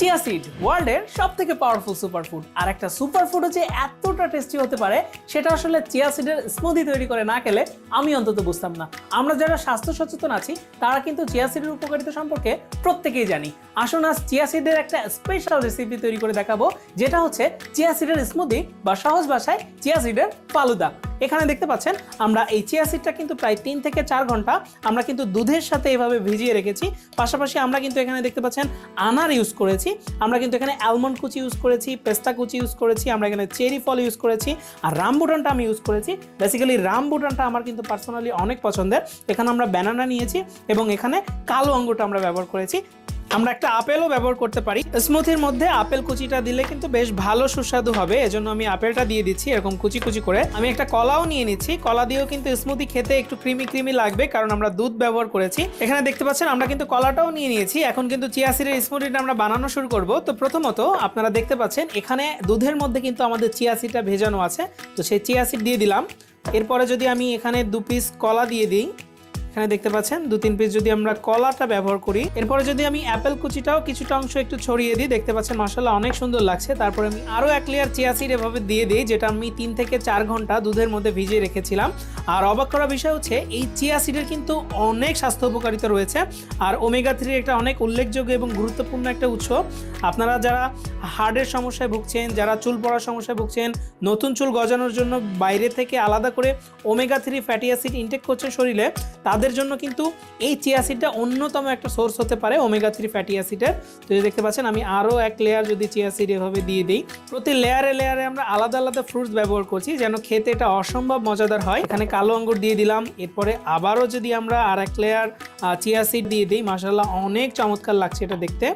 Chia seed ওয়ার্ল্ডের সব থেকে পাওয়ারফুল সুপারফুড আর একটা সুপারফুড যে এতটা টেস্টি হতে পারে, সেটা আসলে চিয়া সিডের স্মুদি তৈরি করে না খেলে আমি অন্তত বুঝতাম না। আমরা যারা স্বাস্থ্য সচেতন আছি, তারা কিন্তু চিয়া সিডের উপকারিতা সম্পর্কে প্রত্যেকেই জানি। আসুন আজ চিয়া সিডের একটা স্পেশাল রেসিপি তৈরি করে দেখাবো, যেটা হচ্ছে চিয়া সিডের স্মুদি বা সহজ ভাষায় চিয়া সিডের ফালুদা। এখানে দেখতে পাচ্ছেন, আমরা এই চিয়া সিডটা কিন্তু প্রায় তিন থেকে চার ঘণ্টা আমরা কিন্তু দুধের সাথে এভাবে ভিজিয়ে রেখেছি। পাশাপাশি আমরা কিন্তু এখানে দেখতে পাচ্ছেন, আনার ইউজ করেছি। আমরা কিন্তু এখানে অ্যালমন্ড কুচি ইউজ করেছি, পেস্তা কুচি ইউজ করেছি, আমরা এখানে চেরি ফল ইউজ করেছি, আর রামবুটানটা আমি ইউজ করেছি। বেসিক্যালি রামবুটানটা আমার কিন্তু পার্সোনালি অনেক পছন্দের। এখানে আমরা ব্যানানা নিয়েছি এবং এখানে কালো আঙ্গুরটা আমরা ব্যবহার করেছি। আমরা একটা আপেলও ব্যবহার করতে পারি। স্মুথির মধ্যে আপেল কুচিটা দিলে কিন্তু বেশ ভালো সুস্বাদু হবে, এজন্য আমি আপেলটা দিয়ে দিচ্ছি এরকম কুচি কুচি করে। আমি একটা কলাও নিয়ে নিচ্ছি, কলা দিয়েও কিন্তু স্মুথি খেতে একটু ক্রিমি ক্রিমি লাগবে কারণ আমরা দুধ ব্যবহার করেছি। এখানে দেখতে পাচ্ছেন আমরা কিন্তু কলাটাও নিয়ে নিয়েছি, এখন কিন্তু চিয়া স্মুথিটা আমরা বানানো শুরু করব। তো প্রথমত আপনারা দেখতে পাচ্ছেন এখানে দুধের মধ্যে কিন্তু আমাদের চিয়া সিডটা ভেজানো আছে, তো সেই চিয়া সিড দিয়ে দিলাম। এরপরে যদি আমি এখানে দু পিস কলা দিয়ে দিই এখানে দেখতে পাচ্ছেন, দু তিন পিস যদি আমরা কলাটা ব্যবহার করি, এরপরে যদি আমি অ্যাপেল কুচিটাও কিছুটা অংশ একটু ছড়িয়ে দিই, দেখতে পাচ্ছেন মশলা অনেক সুন্দর লাগছে। তারপরে আমি আরও এক লেয়ার চিয়া সিড এভাবে দিয়ে দিই, যেটা আমি তিন থেকে চার ঘণ্টা দুধের মধ্যে ভিজিয়ে রেখেছিলাম। আর অবাক করা বিষয় হচ্ছে, এই চিয়া সিডের কিন্তু অনেক স্বাস্থ্য উপকারিতা রয়েছে। আর ওমেগা থ্রির একটা অনেক উল্লেখযোগ্য এবং গুরুত্বপূর্ণ একটা উৎস। আপনারা যারা হার্টের সমস্যায় ভুগছেন, যারা চুল পড়ার সমস্যায় ভুগছেন, নতুন চুল গজানোর জন্য বাইরে থেকে আলাদা করে omega three fatty acid intake করছে শরীরে, তাদের জন্য কিন্তু এই চিয়া সিডটা অন্যতম একটা সোর্স হতে পারে ওমেগা থ্রি ফ্যাটি অ্যাসিডের। তো এই দেখতে পাচ্ছেন, আমি আরও এক লেয়ার যদি চিয়া সিড এভাবে দিয়ে দিই, প্রতি লেয়ারে লেয়ারে আমরা আলাদা আলাদা ফ্রুটস ব্যবহার করছি, যেন খেতে এটা অসম্ভব মজাদার হয়। এখানে কালো আঙ্গুর দিয়ে দিলাম, এরপরে আবারও যদি আমরা আর এক লেয়ার চিয়া সিড দিয়ে দিই মাসাল্লাহ অনেক চমৎকার লাগছে এটা দেখতে।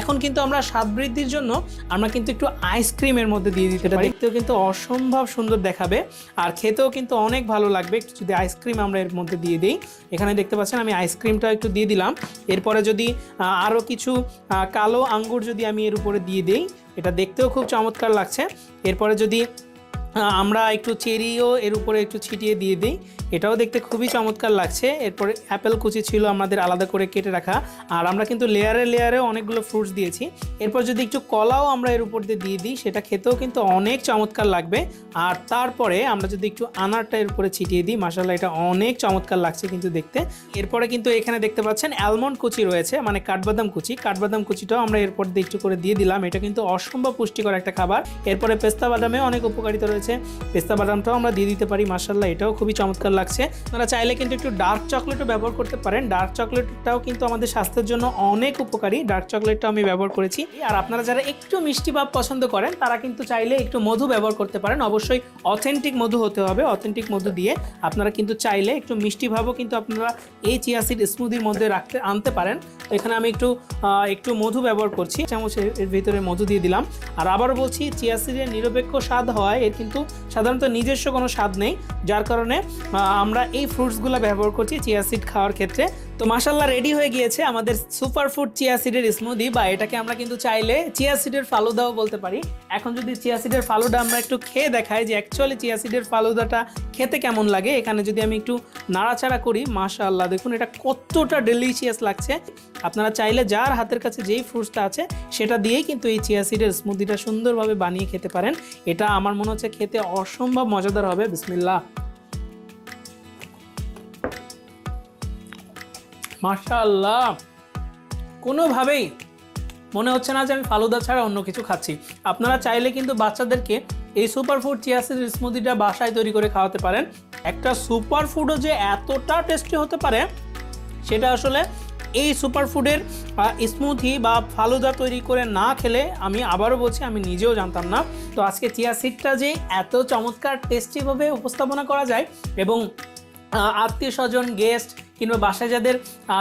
এখন কিন্তু আমরা স্বাদ বৃদ্ধির জন্য আমরা কিন্তু একটু আইসক্রিমের মধ্যে দিয়ে দিতে পারি। দেখতেও কিন্তু অসম্ভব সুন্দর দেখাবে, আর খেতেও কিন্তু অনেক ভালো লাগবে। একটু যদি আইসক্রিম আমরা এর মধ্যে দিয়ে দিই এখানে দেখতে পাচ্ছেন আমি আইসক্রিমটা একটু দিয়ে দিলাম। এরপরে যদি আরও কিছু কালো আঙ্গুর যদি আমি এর উপরে দিয়ে দিই, এটা দেখতেও খুব চমৎকার লাগছে। এরপরে যদি আমরা একটু চেরিও এর উপরে একটু ছিটিয়ে দিয়ে দিই। এটাও দেখতে খুবই চমৎকার লাগছে। এরপরে অ্যাপেল কুচি ছিল আমাদের আলাদা করে কেটে রাখা। আর আমরা কিন্তু লেয়ারে লেয়ারে অনেকগুলো ফ্রুটস দিয়েছি। এরপর যদি একটু কলাও আমরা এর উপর দিয়ে দিয়ে দিই, সেটা খেতেও কিন্তু অনেক চমৎকার লাগবে। আর তারপরে আমরা যদি একটু আনারটা এর উপরে ছিটিয়ে দিই মাসাল্লাহ এটা অনেক চমৎকার লাগছে কিন্তু দেখতে। এরপরে কিন্তু এখানে দেখতে পাচ্ছেন অ্যালমন্ড কুচি রয়েছে মানে কাঠবাদাম কুচি। কাঠবাদাম কুচিটাও আমরা এরপর দিয়ে একটু করে দিয়ে দিলাম। এটা কিন্তু অসম্ভব পুষ্টিকর একটা খাবার। এরপরে পেস্তা বাদামে অনেক উপকারিতা রয়েছে। পেস্তা বাদামটাও আমরা দিয়ে দিতে পারি মাসাল্লাহ এটাও খুবই চমৎকার লাগছে। আপনারা চাইলে কিন্তু একটু ডার্ক চকলেটও ব্যবহার করতে পারেন। ডার্ক চকলেটটাও কিন্তু আমাদের স্বাস্থ্যের জন্য অনেক উপকারী। ডার্ক চকলেটটা আমি ব্যবহার করেছি। আর আপনারা যারা একটু মিষ্টি ভাব পছন্দ করেন, তারা কিন্তু চাইলে একটু মধু ব্যবহার করতে পারেন। অবশ্যই অথেন্টিক মধু হতে হবে অথেন্টিক মধু দিয়ে। আপনারা কিন্তু চাইলে একটু মিষ্টি ভাবও কিন্তু আপনারা এই চিয়াসিড স্মুদির মধ্যে রাখতে, আনতে পারেন। এখানে আমি একটু একটু মধু ব্যবহার করছি চামচের এর- ভিতরে মধু দিয়ে দিলাম। আর আবার বলছি, চিয়া চিয়াসিডের নিরপেক্ষ স্বাদ হয়, এর কিন্তু সাধারণত নিজস্ব কোনো স্বাদ নেই। যার কারণে আমরা এই ফ্রুটসগুলো ব্যবহার করছি, চিয়া সিড খাওয়ার ক্ষেত্রে। তো মাসাল্লাহ রেডি হয়ে গিয়েছে আমাদের সুপার ফুড চিয়া সিডের স্মুদি বা এটাকে আমরা কিন্তু চাইলে চিয়া সিডের ফালুদাও বলতে পারি। এখন যদি চিয়া সিডের ফালুদা আমরা একটু খেয়ে দেখাই যে অ্যাকচুয়ালি চিয়া সিডের ফালুদাটা খেতে কেমন লাগে, এখানে যদি আমি একটু নাড়াচাড়া করি, মাশাআল্লাহ দেখুন এটা কতটা ডেলিশিয়াস লাগছে। আপনারা চাইলে যার হাতের কাছে যেই ফ্রুটসটা আছে, সেটা দিয়েই কিন্তু এই চিয়া সিডের স্মুদিটা সুন্দরভাবে বানিয়ে খেতে পারেন। এটা আমার মনে হচ্ছে খেতে অসম্ভব মজাদার হবে, বিসমিল্লাহ। মাশাআল্লাহ। কোনোভাবেই মনে হচ্ছে না যে আমি ফালুদা ছাড়া অন্য কিছু খাচ্ছি। আপনারা চাইলে কিন্তু বাচ্চাদেরকে এই সুপারফুড চিয়াসিড স্মুদিটা বাসায় তৈরি করে খাওয়াতে পারেন। একটা সুপারফুডও যে এতটা টেস্টি হতে পারে, সেটা আসলে এই সুপারফুডের স্মুথি বা ফালুদা তৈরি করে না খেলে আমি আবারও বলছি, আমি নিজেও জানতাম না। তো আজকে চিয়া সিডটা যে এত চমৎকার টেস্টিভাবে উপস্থাপনা করা যায় এবং আত্মীয় স্বজন গেস্ট কিংবা বাসায় যাদের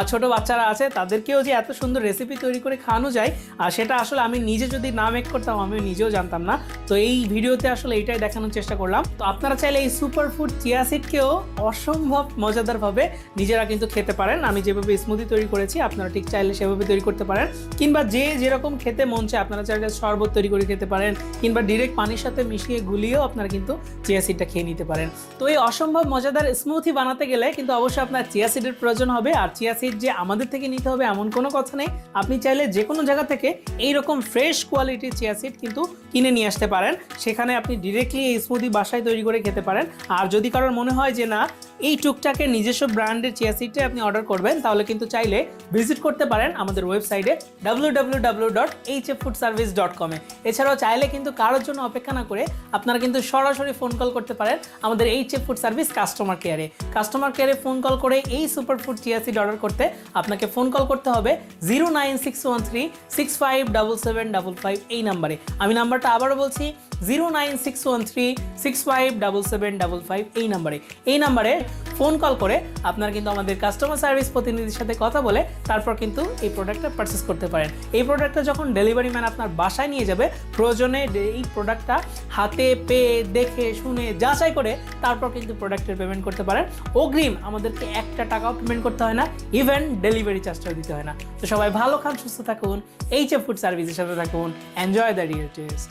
ছোট বাচ্চারা আছে, তাদেরকেও যে এত সুন্দর রেসিপি তৈরি করে খাওয়ানো যায় আর সেটা আসলে আমি নিজে যদি না মেক করতাম আমি নিজেও জানতাম না। তো এই ভিডিওতে আসলে এটাই দেখানোর চেষ্টা করলাম। তো আপনারা চাইলে এই সুপার ফুড চিয়াসিডকেও অসম্ভব মজাদারভাবে নিজেরা কিন্তু খেতে পারেন। আমি যেভাবে স্মুদি তৈরি করেছি, আপনারা ঠিক চাইলে সেভাবে তৈরি করতে পারেন। কিংবা যে যেরকম খেতে মন চায়, আপনারা চাইলে শরবত তৈরি করে খেতে পারেন, কিংবা ডিরেক্ট পানির সাথে মিশিয়ে গুলিয়েও আপনারা কিন্তু চিয়াসিডটা খেয়ে নিতে পারেন। তো এই অসম্ভব মজাদার স্মুথি বানাতে গেলে কিন্তু অবশ্যই আপনার চিয়াসিড সিডের প্রয়োজন হবে আর চিয়া সিড যে আমাদের থেকে নিতে হবে এমন কোনো কথা নেই। আপনি চাইলে যে কোনো জায়গা থেকে এই রকম ফ্রেশ কোয়ালিটির চিয়া সিড কিন্তু কিনে নিয়ে আসতে পারেন। সেখানে আপনি ডিরেক্টলি এই স্মুদি বাসায় তৈরি করে খেতে পারেন। আর যদি কারোর মনে হয় যে না এই টুকটাকের নিজস্ব ব্র্যান্ডের চিয়া সিডটাই আপনি অর্ডার করবেন, তাহলে কিন্তু চাইলে ভিজিট করতে পারেন আমাদের ওয়েবসাইটে W W dot food service dot এছাড়াও চাইলে কিন্তু কারোর জন্য অপেক্ষা না করে আপনারা কিন্তু সরাসরি ফোন কল করতে পারেন আমাদের H F food service customer কেয়ারে কাস্টমার কেয়ারে ফোন কল করে এই super food chia seed order করতে আপনাকে ফোন কল করতে হবে zero nine six one three six five double seven double five এই নাম্বারে। আমি নাম্বারটা আবারও বলছি zero nine six one three six five double seven double five এই নাম্বারে। এই নাম্বারে ফোন কল করে আপনারা কিন্তু আমাদের কাস্টমার সার্ভিস প্রতিনিধির সাথে কথা বলে তারপর কিন্তু এই প্রোডাক্টটা পারচেস করতে পারেন। এই প্রোডাক্টটা যখন ডেলিভারি ম্যান আপনার বাসায় নিয়ে যাবে, প্রয়োজনে এই প্রোডাক্টটা হাতে পেয়ে, দেখে, শুনে, যাচাই করে তারপর কিন্তু প্রোডাক্টের পেমেন্ট করতে পারেন। অগ্রিম আমাদেরকে একটা টাকাও পেমেন্ট করতে হয় না ইভেন ডেলিভারি চার্জটাও দিতে হয় না। তো সবাই ভালো খান, সুস্থ থাকুন এইচ এফ ফুড সার্ভিসের সাথে থাকুন এনজয় দ্য রিয়েল টেস্ট